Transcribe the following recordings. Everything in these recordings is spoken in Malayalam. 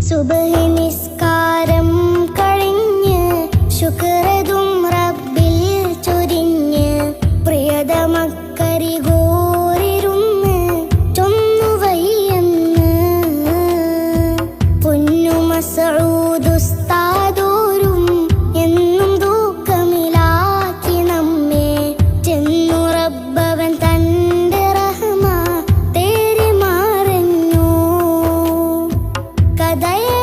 സുബഹി നിസ്കാരം பதய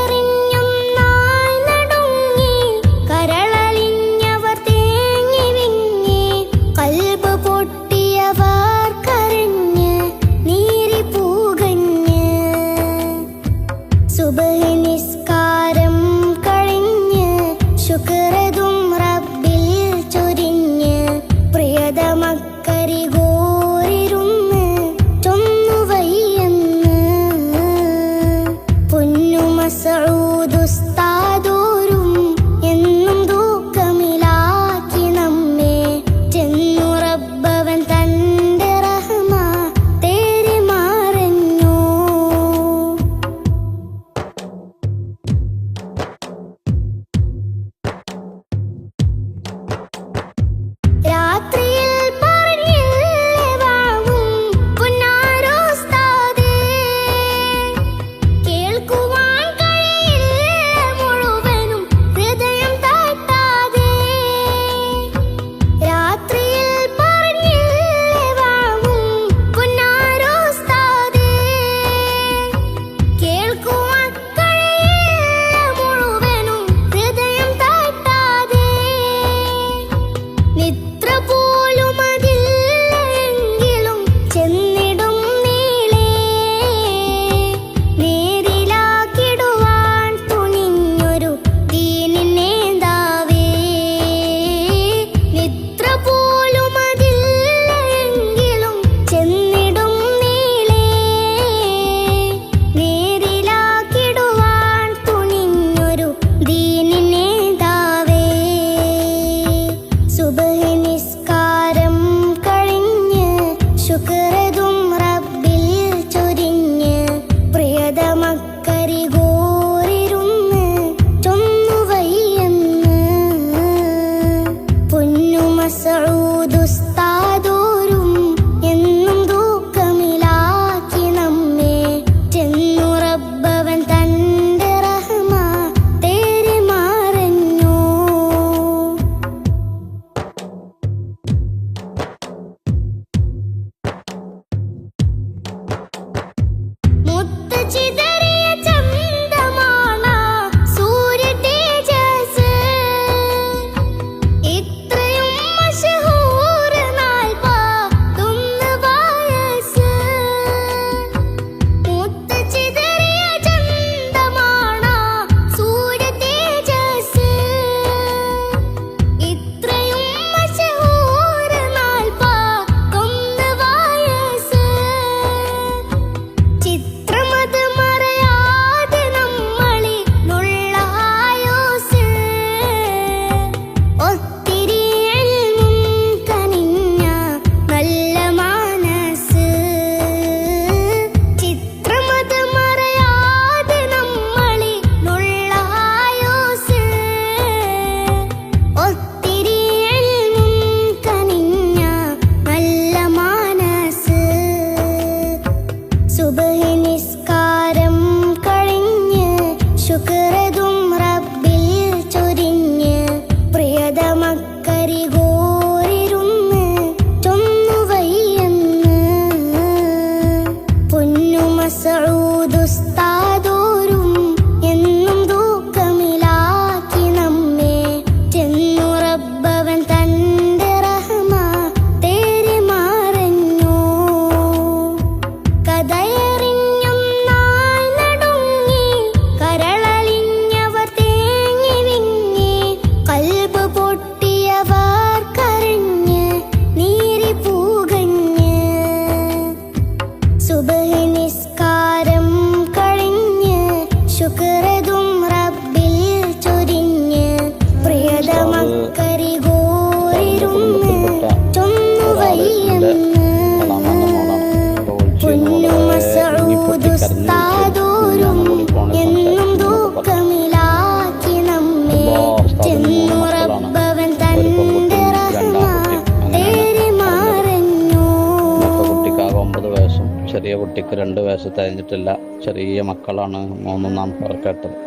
记得 നിസ്കാരം കഴിഞ്ഞ് ശുക്രതും കുട്ടിക്ക് രണ്ട് വയസ്സ് തികഞ്ഞിട്ടില്ല ചെറിയ മക്കളാണ് മൂന്നും നാം കേട്ടത്.